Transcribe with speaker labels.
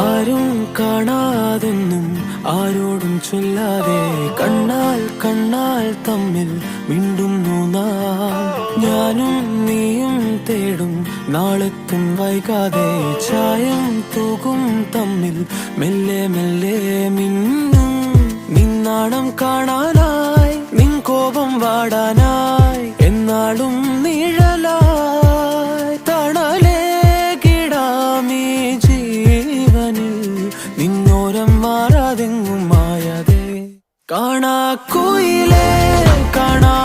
Speaker 1: ആരും കാണാതെന്നും ആരോടും ചൊല്ലാതെ കണ്ണാൽ കണ്ണാൽ തമ്മിൽ മിണ്ടുന്നു നാം. ഞാനും നീയും തേടും നാളെത്തും വൈകാതെ ചായം തൂകും തമ്മിൽ മെല്ലെ മെല്ലെ മിന്നും. നിന്നാണം കാണാനായി നിൻ കോപം വാടാനായി മോരം മാറാതെങ്ങും കാണാ കോയിലേ കാണാ